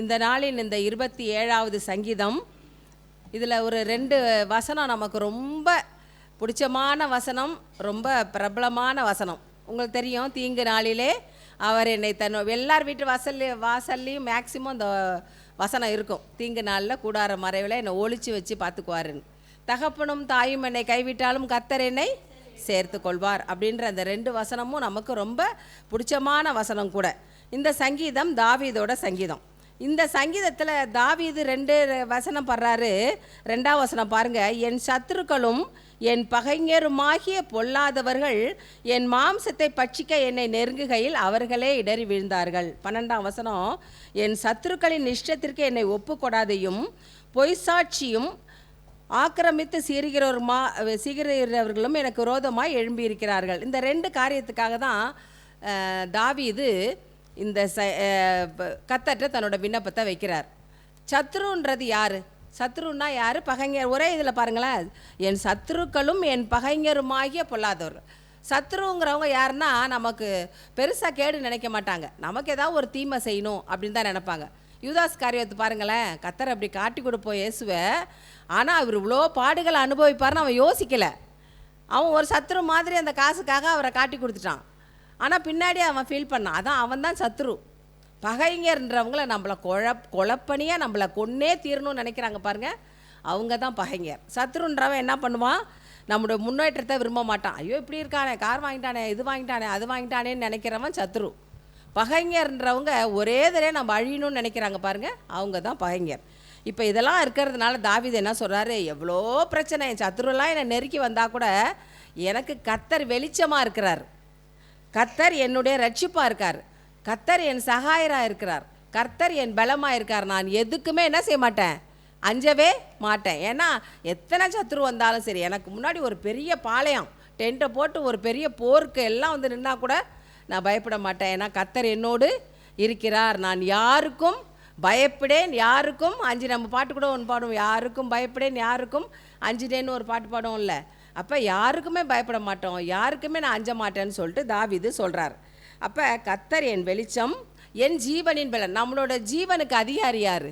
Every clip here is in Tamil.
இந்த நாளின் இந்த இருபத்தி ஏழாவது சங்கீதம். இதில் ஒரு ரெண்டு வசனம் நமக்கு ரொம்ப பிடிச்சமான வசனம் ரொம்ப பிரபலமான வசனம். உங்களுக்கு தெரியும் தீங்கு நாளிலே அவர் என்னை தன் எல்லார் வீட்டு வாசல்ல வாசல்லையும் மேக்சிமம் இந்த வசனம் இருக்கும். தீங்கு நாளில் கூடார மறைவில் என்னை ஒழிச்சு வச்சு பார்த்துக்குவாருன்னு. தகப்பனும் தாயும் என்னை கைவிட்டாலும் கத்தர் என்னை சேர்த்து கொள்வார் அப்படின்ற அந்த ரெண்டு வசனமும் நமக்கு ரொம்ப பிடிச்சமான வசனம் கூட. இந்த சங்கீதம் தாவீதோட சங்கீதம். இந்த சங்கீதத்தில் தாவீது ரெண்டு வசனம் படுறாரு. ரெண்டாம் வசனம் பாருங்கள் என் சத்துருக்களும் என் பகைஞருமாகிய பொல்லாதவர்கள் என் மாம்சத்தை பட்சிக்க என்னை நெருங்குகையில் அவர்களே இடறி வீழ்ந்தார்கள். பன்னெண்டாம் வசனம். என் சத்துருக்களின் இஷ்டத்திற்கு என்னை ஒப்புக்கொடாதையும் பொய்சாட்சியும் ஆக்கிரமித்து சீறுகிறவருமா சீகிறவர்களும் எனக்கு விரோதமாக எழும்பியிருக்கிறார்கள். இந்த ரெண்டு காரியத்துக்காக தான் தாவீது இந்த ச அஹ், தன்னோட விண்ணப்பத்தை வைக்கிறார். சத்ருன்றது யார்? சத்ருன்னா யார்? பகைஞர். ஒரே இதில் பாருங்களேன். என் சத்ருக்களும் என் பகைஞருமாகிய பொல்லாதவர். சத்ருங்கிறவங்க யாருன்னா நமக்கு பெருசாக கேடு நினைக்க மாட்டாங்க. நமக்கு ஏதாவது ஒரு தீமை செய்யணும் அப்படின்னு தான் நினைப்பாங்க. யூதாஸ் காரியத்தை பாருங்களேன். கத்தர் அப்படி காட்டி கொடுப்போம் இயேசுவை. ஆனால் அவர் இவ்வளோ பாடுகளை அனுபவிப்பார்னு அவன் யோசிக்கலை. அவன் ஒரு சத்ரு மாதிரி அந்த காசுக்காக அவரை காட்டி கொடுத்துட்டான். ஆனால் பின்னாடி அவன் ஃபீல் பண்ணான். அதான் அவன் தான் சத்ரு. பகைங்கர்ன்றவங்கள நம்மளை குழப் குழப்பனியாக நம்மளை கொன்னே தீரணும்னு நினைக்கிறாங்க பாருங்க. அவங்க தான் பகைங்கர் சத்ருன்றவன் என்ன பண்ணுவான்? நம்முடைய முன்னேற்றத்தை விரும்ப மாட்டான். ஐயோ இப்படி இருக்கானே கார் வாங்கிட்டானே இது வாங்கிட்டானே அது வாங்கிட்டானேன்னு நினைக்கிறவன் சத்ரு. பகைஞர்ன்றவங்க ஒரே தடவை நம்ம அழியணும்னு நினைக்கிறாங்க பாருங்க. அவங்க தான் பகைஞர். இப்போ இதெல்லாம் இருக்கிறதுனால தாவீது என்ன சொல்கிறாரு எவ்வளோ பிரச்சனை. என் சத்ருலாம் என்னை நெருக்கி வந்தால் கூட எனக்கு கத்தர் வெளிச்சமாக இருக்கிறார். கர்த்தர் என்னுடைய ரட்சிப்பாக இருக்கார். கர்த்தர் என் சகாயராக இருக்கிறார். கர்த்தர் என் பலமாக இருக்கார். நான் எதுக்குமே என்ன செய்ய மாட்டேன்? அஞ்சவே மாட்டேன். ஏன்னா எத்தனை சத்துரு வந்தாலும் சரி எனக்கு முன்னாடி ஒரு பெரிய பாளையம் டென்ட்டை போட்டு ஒரு பெரிய போருக்கு எல்லாம் வந்து நின்னா கூட நான் பயப்பட மாட்டேன். ஏன்னா கர்த்தர் என்னோடு இருக்கிறார். நான் யாருக்கும் பயப்படேன் யாருக்கும் அஞ்சு நம்ம பாட்டு கூட ஒன்று பாடுவோம். யாருக்கும் பயப்படேன் யாருக்கும் அஞ்சுடேன்னு ஒரு பாட்டு பாடுவோம் இல்லை அப்போ யாருக்குமே பயப்பட மாட்டோம். யாருக்குமே நான் அஞ்ச மாட்டேன்னு சொல்லிட்டு தாவிது சொல்கிறார் அப்போ கத்தர் என் வெளிச்சம் என் ஜீவனின் பலன். நம்மளோட ஜீவனுக்கு அதிகாரி யார்?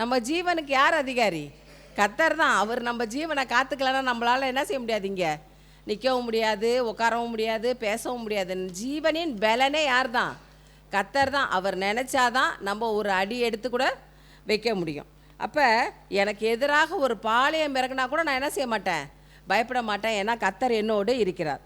நம்ம ஜீவனுக்கு யார் அதிகாரி? கத்தர் தான். அவர் நம்ம ஜீவனை காத்துக்கலன்னா நம்மளால் என்ன செய்ய முடியாது இங்கே? நிற்கவும் முடியாது உட்காரவும் முடியாது பேசவும் முடியாது. ஜீவனின் பலனே யார் தான்? கத்தர் தான். அவர் நினச்சாதான் நம்ம ஒரு அடி எடுத்து கூட வைக்க முடியும். அப்போ எனக்கு எதிராக ஒரு பாளையம் இறங்கினா கூட நான் என்ன செய்ய மாட்டேன்? பயப்பட மாட்டேன் ஏன்னா கத்தர் என்னோடு இருக்கிறார்.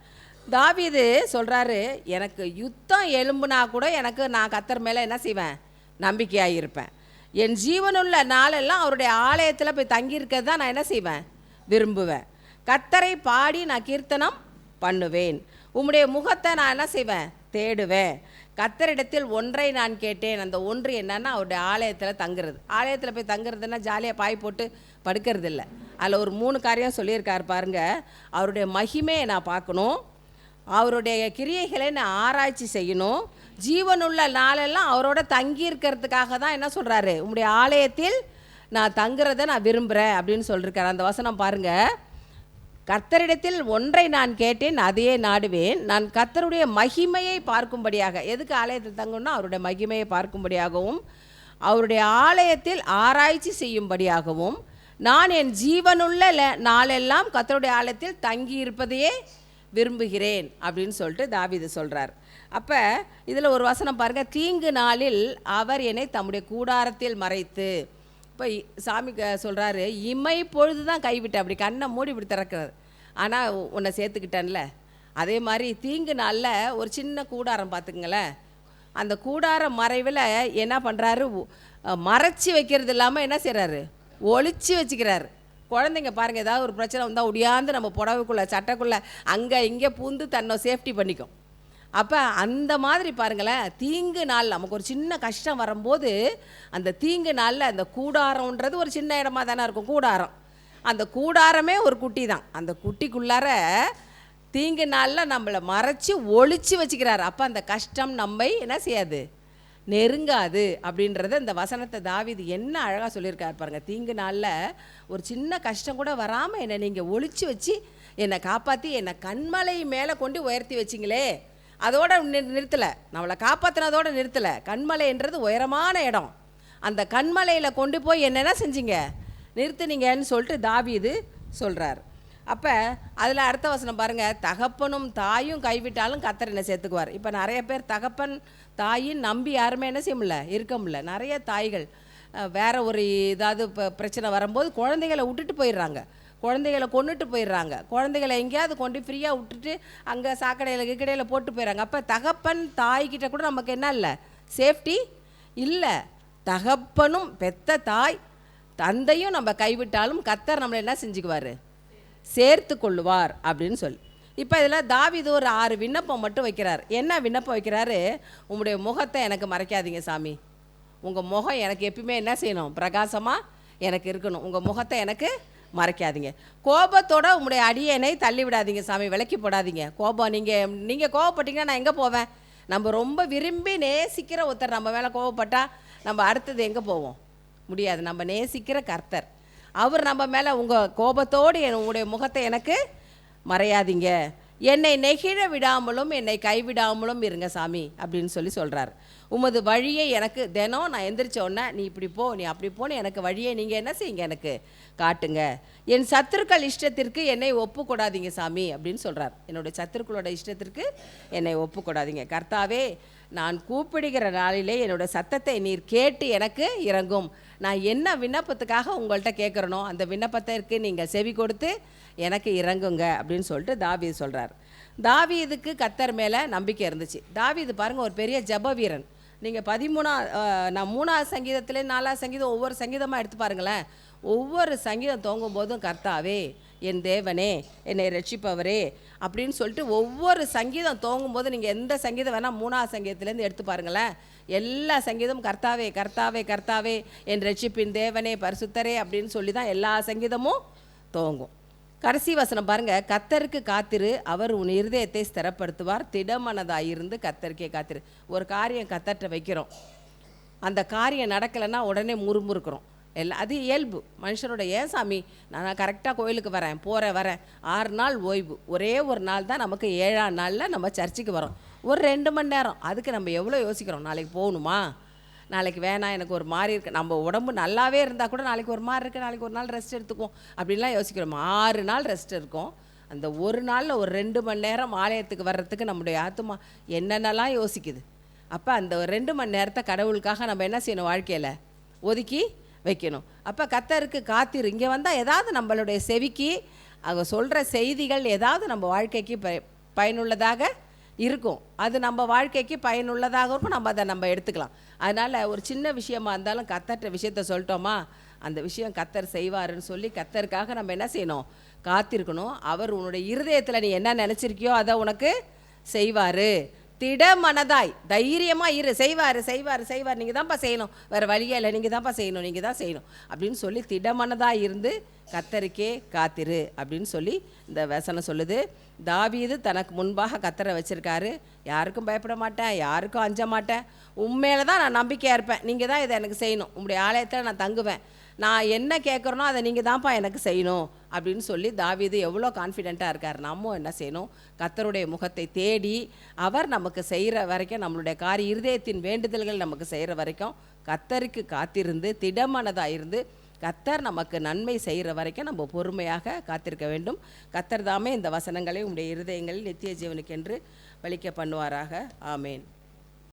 தாவிது சொல்கிறாரு எனக்கு யுத்தம் எலும்புனா கூட எனக்கு நான் கத்தர் மேலே என்ன செய்வேன்? நம்பிக்கையாக இருப்பேன். என் ஜீவனுள்ள நாளெல்லாம் அவருடைய ஆலயத்தில் போய் தங்கியிருக்கிறது தான் நான் என்ன செய்வேன்? விரும்புவேன். கத்தரை பாடி நான் கீர்த்தனம் பண்ணுவேன். உம்முடைய முகத்தை நான் என்ன செய்வேன்? தேடுவேன். கத்தரிடத்தில் ஒன்றை நான் கேட்டேன். அந்த ஒன்று என்னன்னா அவருடைய ஆலயத்தில் தங்குறது. ஆலயத்தில் போய் தங்குறதுன்னா ஜாலியாக பாய் போட்டு படுக்கிறதில்ல. அதில் ஒரு மூணு காரியம் சொல்லியிருக்கார் பாருங்க. அவருடைய மகிமையை நான் பார்க்கணும். அவருடைய கிரியைகளை நான் ஆராய்ச்சி செய்யணும். ஜீவனுள்ள நாளெல்லாம் அவரோட தங்கி இருக்கிறதுக்காக தான் என்ன சொல்கிறாரு உங்களுடைய ஆலயத்தில் நான் தங்குறதை நான் விரும்புகிறேன் அப்படின்னு சொல்லியிருக்காரு அந்த வசனம் பாருங்க. கர்த்தரிடத்தில் ஒன்றை நான் கேட்டேன் அதையே நாடுவேன். நான் கர்த்தருடைய மகிமையை பார்க்கும்படியாக எதுக்கு ஆலயத்தில் தங்கணும்னா அவருடைய மகிமையை பார்க்கும்படியாகவும் அவருடைய ஆலயத்தில் ஆராய்ச்சி செய்யும்படியாகவும் நான் என் ஜீவனுள்ள ல- நாளெல்லாம் கத்தருடைய ஆலயத்தில் தங்கி இருப்பதையே விரும்புகிறேன் அப்படின்னு சொல்லிட்டு தாவிது சொல்கிறார் அப்போ இதில் ஒரு வசனம் பாருங்கள் தீங்கு நாளில் அவர் என்னை தம்முடைய கூடாரத்தில் மறைத்து. இப்போ சாமி சொல்கிறாரு இமை பொழுது தான் கைவிட்டு அப்படி கண்ணை மூடி இப்படி திறக்கிறது. ஆனால் உன்னை சேர்த்துக்கிட்டேன்ல. அதே மாதிரி தீங்கு நாளில் ஒரு சின்ன கூடாரம் பார்த்துக்குங்களேன் அந்த கூடார மறைவில் என்ன பண்ணுறாரு மறைச்சி வைக்கிறது இல்லாமல் என்ன செய்கிறாரு ஒழிச்சு வச்சுக்கிறாரு. குழந்தைங்க பாருங்கள் ஏதாவது ஒரு பிரச்சனை வந்தால் ஒடியாந்து நம்ம புடவைக்குள்ளே சட்டைக்குள்ளே அங்கே இங்கே பூந்து தன்னை சேஃப்டி பண்ணிக்கும். அப்போ அந்த மாதிரி பாருங்களேன் தீங்கு நாள் நமக்கு ஒரு சின்ன கஷ்டம் வரும்போது அந்த தீங்கு நாளில் அந்த கூடாரம்ன்றது ஒரு சின்ன இடமா தானே இருக்கும் கூடாரம். அந்த கூடாரமே ஒரு குட்டி தான். அந்த குட்டிக்குள்ளார தீங்கு நாளில் நம்மளை மறைச்சி ஒழிச்சு வச்சுக்கிறாரு. அப்போ அந்த கஷ்டம் நம்மை என்ன செய்யாது? நெருங்காது அப்படின்றத இந்த வசனத்தை தாவிது என்ன அழகாக சொல்லியிருக்காரு பாருங்கள் தீங்கு நாளில் ஒரு சின்ன கஷ்டம் கூட வராமல் என்னை நீங்கள் ஒழிச்சு வச்சு என்னை காப்பாற்றி என்னை கண்மலை மேலே கொண்டு உயர்த்தி வச்சிங்களே அதோட நிறுத்தலை. நம்மளை காப்பாற்றினதோடு நிறுத்தலை. கண்மலைன்றது உயரமான இடம். அந்த கண்மலையில் கொண்டு போய் என்னென்ன செஞ்சீங்க? நிறுத்துனீங்கன்னு சொல்லிட்டு தாவிது சொல்கிறார் அப்போ அதில் அடுத்த வசனம் பாருங்கள் தகப்பனும் தாயும் கைவிட்டாலும் கத்தர் என்ன சேர்த்துக்குவார். இப்போ நிறைய பேர் தகப்பன் தாயின் நம்பி யாருமே என்ன செய்ய முடியல? இருக்க முடியல. நிறைய தாய்கள் வேறு வேற ஒரு ஏதாவது இப்போ பிரச்சனை வரும்போது குழந்தைகளை விட்டுட்டு போயிடுறாங்க. குழந்தைகளை கொண்டுட்டு போயிடுறாங்க. குழந்தைகளை எங்கேயாவது கொண்டு ஃப்ரீயாக விட்டுட்டு அங்கே சாக்கடையில் கிக்கடையில் போட்டு போயிடுறாங்க. அப்போ தகப்பன் தாய்கிட்ட கூட நமக்கு என்ன இல்லை? சேஃப்டி இல்லை. தகப்பனும் பெத்த தாய் தந்தையும் நம்ம கைவிட்டாலும் கத்தர் நம்மளை என்ன செஞ்சுக்குவார்? சேர்த்து கொள்ளுவார் அப்படின்னு சொல்லி. இப்போ இதில் தாவிது ஒரு ஆறு விண்ணப்பம் மட்டும் வைக்கிறார். என்ன விண்ணப்பம் வைக்கிறாரு? உங்களுடைய முகத்தை எனக்கு மறைக்காதீங்க சாமி. உங்கள் முகம் எனக்கு எப்பயுமே என்ன செய்யணும்? பிரகாசமாக எனக்கு இருக்கணும். உங்கள் முகத்தை எனக்கு மறைக்காதீங்க. கோபத்தோட உங்களுடைய அடியனை தள்ளி விடாதீங்க சாமி. விலக்கி போடாதீங்க. கோபம் நீங்கள் நீங்கள் கோபப்பட்டீங்கன்னா நான் எங்கே போவேன்? நம்ம ரொம்ப விரும்பி நேசிக்கிற ஒருத்தர் நம்ம மேலே கோபப்பட்டால் நம்ம அடுத்தது எங்கே போவோம்? முடியாது. நம்ம நேசிக்கிற கர்த்தர். அவர் நம்ம மேலே உங்கள் கோபத்தோடு என் உங்களுடைய முகத்தை எனக்கு மறையாதீங்க. என்னை நெகிழ விடாமலும் என்னை கைவிடாமலும் இருங்க சாமி அப்படின்னு சொல்லி சொல்கிறார் உமது வழியை எனக்கு தினம் நான் எந்திரிச்ச உடனே நீ இப்படி போ நீ அப்படி போன்னு எனக்கு வழியை நீங்கள் என்ன செய்யுங்க எனக்கு? காட்டுங்க. என் சத்துருக்கள் இஷ்டத்திற்கு என்னை ஒப்புக்கூடாதீங்க சாமி அப்படின்னு சொல்கிறார் என்னுடைய சத்துருக்களோட இஷ்டத்திற்கு என்னை ஒப்புக்கூடாதீங்க. கர்த்தாவே நான் கூப்பிடுகிற நாளிலே என்னோட சத்தத்தை நீர் கேட்டு எனக்கு இறங்கும். நான் என்ன விண்ணப்பத்துக்காக உங்கள்கிட்ட கேட்குறனோ அந்த விண்ணப்பத்திற்கு நீங்கள் செவி கொடுத்து எனக்கு இறங்குங்க அப்படின்னு சொல்லிட்டு தாவீது சொல்கிறார் தாவீதுக்கு கத்தர் மேலே நம்பிக்கை இருந்துச்சு. தாவீது பாருங்கள் ஒரு பெரிய ஜப வீரன் நீங்கள் பதிமூணா நான் மூணாவது சங்கீதத்திலே நாலாவது சங்கீதம் ஒவ்வொரு சங்கீதமாக எடுத்து பாருங்களேன். ஒவ்வொரு சங்கீதம் தோங்கும் போதும் கர்த்தாவே என் தேவனே என்னை ரட்சிப்பவரே அப்படின்னு சொல்லிட்டு ஒவ்வொரு சங்கீதம் தோங்கும் போது நீங்கள் எந்த சங்கீதம் வேணால் மூணாவது சங்கீதத்துலேருந்து எடுத்து பாருங்களேன். எல்லா சங்கீதமும் கர்த்தாவே கர்த்தாவே கர்த்தாவே என் ரட்சிப்பின் தேவனே பரிசுத்தரே அப்படின்னு சொல்லி தான் எல்லா சங்கீதமும் தோங்கும். கடைசி வசனம் பாருங்க. கத்தருக்கு காத்திரு அவர் உன் இருதயத்தை ஸ்திரப்படுத்துவார். திடமனதாயிருந்து கத்தருக்கே காத்திரு. ஒரு காரியம் கத்தர்கிட்ட வைக்கிறோம். அந்த காரியம் நடக்கலைன்னா உடனே முறுமுறுக்கிறோம். எல்லாம் அது இயல்பு. மனுஷனோட ஏன் சாமி நான் கரெக்டாக கோயிலுக்கு வரேன் போகிறேன் வரேன். ஆறு நாள் ஓய்வு. ஒரே ஒரு நாள் தான் நமக்கு ஏழாம் நாளில் நம்ம சர்ச்சுக்கு வரோம். ஒரு ரெண்டு மணி நேரம். அதுக்கு நம்ம எவ்வளோ யோசிக்கிறோம்? நாளைக்கு போகணுமா? நாளைக்கு வேணாம் எனக்கு ஒரு மாதிரி இருக்குது நம்ம உடம்பு நல்லாவே இருந்தால் கூட நாளைக்கு ஒரு மாதிரி இருக்குது நாளைக்கு ஒரு நாள் ரெஸ்ட் எடுத்துக்குவோம். அப்படின்லாம் யோசிக்கிறோம். ஆறு நாள் ரெஸ்ட் இருக்கும். அந்த ஒரு நாளில் ஒரு ரெண்டு மணி நேரம் ஆலயத்துக்கு வர்றதுக்கு நம்முடைய ஆத்மா என்னென்னலாம் யோசிக்குது? அப்போ அந்த ஒரு ரெண்டு மணி நேரத்தை கடவுளுக்காக நம்ம என்ன செய்யணும் வாழ்க்கையில்? ஒதுக்கி வைக்கணும். அப்போ கத்தருக்கு காத்திரு. இங்கே வந்தால் ஏதாவது நம்மளுடைய செவிக்கு அவங்க சொல்கிற செய்திகள் ஏதாவது நம்ம வாழ்க்கைக்கு ப பயனுள்ளதாக இருக்கும். அது நம்ம வாழ்க்கைக்கு பயனுள்ளதாக இருக்கும். நம்ம அதை நம்ம எடுத்துக்கலாம். அதனால் ஒரு சின்ன விஷயமா இருந்தாலும் கத்தர்கிட்ட விஷயத்த சொல்லிட்டோமா அந்த விஷயம் கத்தர் செய்வாருன்னு சொல்லி கத்தருக்காக நம்ம என்ன செய்யணும்? காத்திருக்கணும். அவர் உன்னுடைய இருதயத்தில் நீ என்ன நினச்சிருக்கியோ அதை உனக்கு செய்வார். திடமனதாய் தைரியமாக இரு செய்வார் செய்வார் செய்வார். நீங்கள் தான்ப்பா செய்யணும். வேறு வழியே இல்லை. நீங்கள் தான்ப்பா செய்யணும். நீங்கள் தான் செய்யணும். அப்படின்னு சொல்லி திடமனதாக இருந்து கத்தருக்கே காத்திரு அப்படின்னு சொல்லி இந்த வசனம் சொல்லுது. தாவீது தனக்கு முன்பாக கத்தரை வச்சுருக்காரு. யாருக்கும் பயப்பட மாட்டேன். யாருக்கும் அஞ்ச மாட்டேன். உண்மையில தான் நான் நம்பிக்கையாக இருப்பேன். நீங்கள் தான் இதை எனக்கு செய்யணும். உங்களுடைய ஆலயத்தில் நான் தங்குவேன். நான் என்ன கேட்குறனோ அதை நீங்கள் தான்ப்பா எனக்கு செய்யணும் அப்படின்னு சொல்லி தாவீது எவ்வளோ கான்ஃபிடெண்ட்டாக இருக்கார். நம்ம என்ன செய்யணும்? கத்தருடைய முகத்தை தேடி அவர் நமக்கு செய்கிற வரைக்கும் நம்மளுடைய காரிய இருதயத்தின் வேண்டுதல்கள் நமக்கு செய்கிற வரைக்கும் கத்தருக்கு காத்திருந்து திடமனதாக இருந்து கத்தர் நமக்கு நன்மை செய்கிற வரைக்கும் நம்ம பொறுமையாக காத்திருக்க வேண்டும். கத்தர் தாமே இந்த வசனங்களை உங்களுடைய இருதயங்களில் நித்திய ஜீவனுக்கென்று வலிக்க பண்ணுவாராக. ஆமேன்.